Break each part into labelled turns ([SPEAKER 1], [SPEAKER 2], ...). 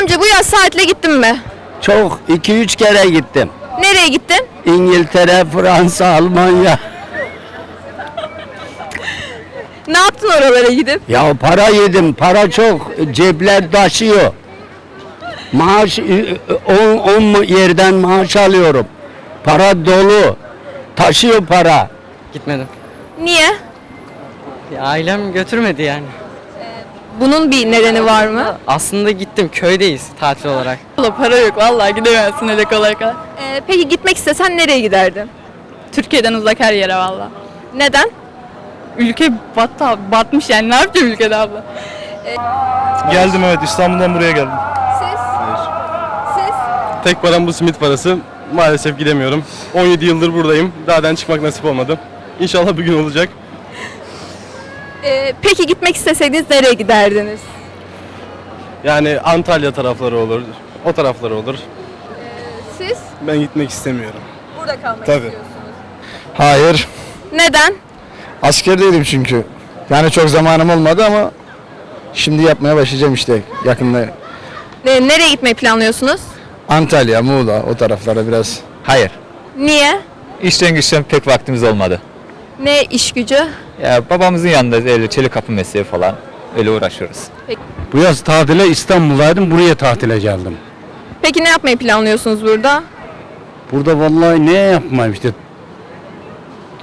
[SPEAKER 1] Amca bu yaz tatile gittin mi?
[SPEAKER 2] Çok 2-3 kere gittim.
[SPEAKER 1] Nereye gittin?
[SPEAKER 2] İngiltere, Fransa, Almanya.
[SPEAKER 1] Ne yaptın oralara gidip?
[SPEAKER 2] Ya para yedim, para çok. Cepler taşıyor. Maaş 10 yerden maaş alıyorum. Para dolu. Taşıyor para.
[SPEAKER 3] Gitmedim.
[SPEAKER 1] Niye?
[SPEAKER 3] Ya ailem götürmedi yani.
[SPEAKER 1] Bunun bir nedeni var mı?
[SPEAKER 3] Aslında gittim köydeyiz tatil olarak.
[SPEAKER 4] Valla para yok vallahi gidemezsin öyle kolay kolay.
[SPEAKER 1] Ee, peki gitmek istesen nereye giderdin?
[SPEAKER 4] Türkiye'den uzak her yere valla.
[SPEAKER 1] Neden?
[SPEAKER 4] Ülke battı abi, batmış yani ne yapacağım ülkede abla?
[SPEAKER 5] Geldim evet İstanbul'dan buraya geldim.
[SPEAKER 1] Siz? Siz?
[SPEAKER 5] Tek param bu simit parası. Maalesef gidemiyorum. 17 yıldır buradayım. Dağdan çıkmak nasip olmadı. İnşallah bir gün olacak.
[SPEAKER 1] Ee, peki gitmek isteseydiniz nereye giderdiniz?
[SPEAKER 5] Yani Antalya tarafları olur. O tarafları olur.
[SPEAKER 1] Siz?
[SPEAKER 5] Ben gitmek istemiyorum.
[SPEAKER 1] Burada kalmak
[SPEAKER 5] Tabii.
[SPEAKER 1] istiyorsunuz.
[SPEAKER 6] Hayır.
[SPEAKER 1] Neden?
[SPEAKER 6] Askerdeydim çünkü. Yani çok zamanım olmadı ama şimdi yapmaya başlayacağım işte yakında.
[SPEAKER 1] Ee, nereye gitmeyi planlıyorsunuz?
[SPEAKER 6] Antalya, Muğla o taraflara biraz.
[SPEAKER 7] Hayır.
[SPEAKER 1] Niye?
[SPEAKER 7] İşten güçten pek vaktimiz olmadı.
[SPEAKER 1] Ne iş gücü?
[SPEAKER 7] Ya babamızın yanında öyle çelik kapı mesleği falan öyle uğraşıyoruz.
[SPEAKER 2] Bu yaz tatile İstanbul'daydım. Buraya tatile geldim.
[SPEAKER 1] Peki ne yapmayı planlıyorsunuz burada?
[SPEAKER 2] Burada vallahi ne yapmayayım işte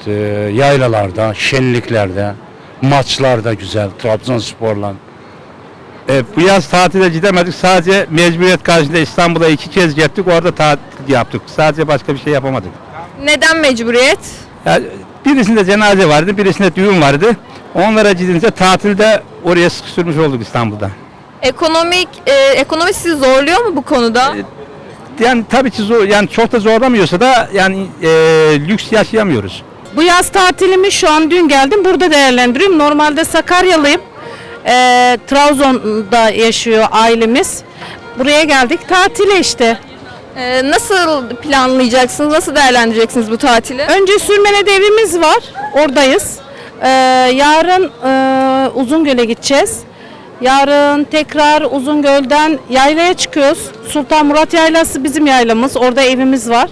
[SPEAKER 2] Ee, yaylalarda, şenliklerde, maçlarda güzel, Trabzonspor'la.
[SPEAKER 8] E, bu yaz tatile gidemedik. Sadece mecburiyet karşısında İstanbul'a iki kez gittik. Orada tatil yaptık. Sadece başka bir şey yapamadık.
[SPEAKER 1] Neden mecburiyet?
[SPEAKER 8] Yani birisinde cenaze vardı, birisinde düğün vardı. Onlara gidince tatilde oraya sıkıştırmış olduk İstanbul'da.
[SPEAKER 1] Ekonomik, e, ekonomi sizi zorluyor mu bu konuda?
[SPEAKER 8] Yani tabii ki zor, yani çok da zorlamıyorsa da yani e, lüks yaşayamıyoruz.
[SPEAKER 9] Bu yaz tatilimi şu an dün geldim burada değerlendiriyorum. Normalde Sakaryalıyım. Ee, Trabzon'da yaşıyor ailemiz. Buraya geldik tatile işte.
[SPEAKER 1] Ee, nasıl planlayacaksınız, nasıl değerlendireceksiniz bu tatili?
[SPEAKER 9] Önce Sürmene'de evimiz var. Oradayız. Ee, yarın e, Uzungöl'e gideceğiz. Yarın tekrar Uzungöl'den yaylaya çıkıyoruz. Sultan Murat Yaylası bizim yaylamız. Orada evimiz var.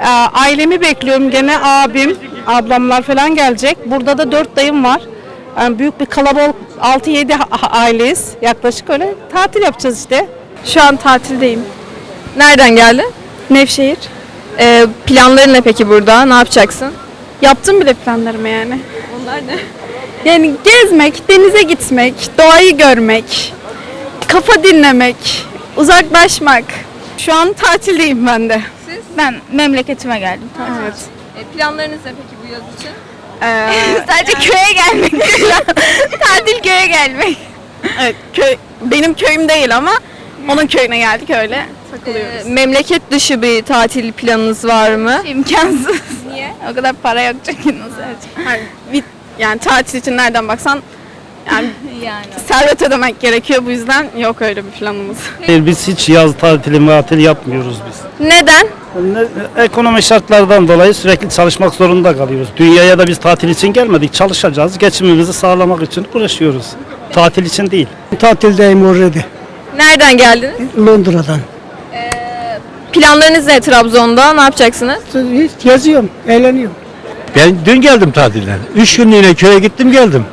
[SPEAKER 9] Ee, ailemi bekliyorum gene abim, ablamlar falan gelecek. Burada da dört dayım var. Yani büyük bir kalabalık 6-7 a- aileyiz. Yaklaşık öyle tatil yapacağız işte.
[SPEAKER 1] Şu an tatildeyim. Nereden geldin?
[SPEAKER 10] Nevşehir.
[SPEAKER 1] Ee, planların ne peki burada? Ne yapacaksın?
[SPEAKER 10] Yaptım bile planlarımı yani. Onlar ne? Yani gezmek, denize gitmek, doğayı görmek, kafa dinlemek, uzaklaşmak. Şu an tatildeyim ben de.
[SPEAKER 1] Siz?
[SPEAKER 10] Ben memleketime geldim. Evet.
[SPEAKER 1] E, planlarınız ne peki bu yaz için?
[SPEAKER 10] Sadece köye gelmek. Tatil köye gelmek. Evet, köy benim köyüm değil ama onun köyüne geldik öyle takılıyoruz.
[SPEAKER 1] Ee, memleket dışı bir tatil planınız var mı?
[SPEAKER 10] İmkansız. Niye? O kadar para yok çünkü nasıl yani, bir, yani tatil için nereden baksan yani, yani servet ödemek gerekiyor bu yüzden yok öyle bir planımız.
[SPEAKER 11] Biz hiç yaz tatili matili yapmıyoruz biz.
[SPEAKER 1] Neden?
[SPEAKER 11] Ne- Ekonomi şartlardan dolayı sürekli çalışmak zorunda kalıyoruz. Dünyaya da biz tatil için gelmedik. Çalışacağız. Geçimimizi sağlamak için uğraşıyoruz. Tatil için değil.
[SPEAKER 6] Tatildeyim orada.
[SPEAKER 1] Nereden geldiniz?
[SPEAKER 6] Londra'dan.
[SPEAKER 1] Planlarınız ne Trabzon'da? Ne yapacaksınız?
[SPEAKER 6] Hiç geziyorum, eğleniyorum.
[SPEAKER 8] Ben dün geldim tatilden. Üç günlüğüne köye gittim geldim.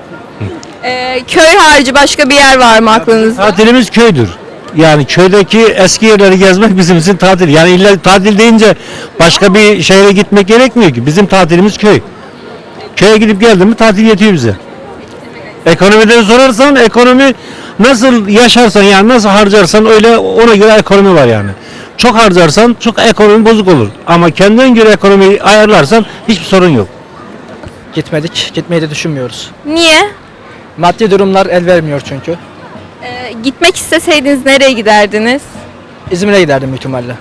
[SPEAKER 1] Ee, köy harici başka bir yer var mı aklınızda?
[SPEAKER 8] Tatilimiz köydür. Yani köydeki eski yerleri gezmek bizim için tatil. Yani illa tatil deyince başka bir şehre gitmek gerekmiyor ki. Bizim tatilimiz köy. Köye gidip geldim mi tatil yetiyor bize. Ekonomiden sorarsan ekonomi nasıl yaşarsan yani nasıl harcarsan öyle ona göre ekonomi var yani. Çok harcarsan çok ekonomi bozuk olur. Ama kendine göre ekonomiyi ayarlarsan hiçbir sorun yok.
[SPEAKER 3] Gitmedik. Gitmeyi de düşünmüyoruz.
[SPEAKER 1] Niye?
[SPEAKER 3] Maddi durumlar el vermiyor çünkü.
[SPEAKER 1] Ee, gitmek isteseydiniz nereye giderdiniz?
[SPEAKER 3] İzmir'e giderdim büyük ihtimalle.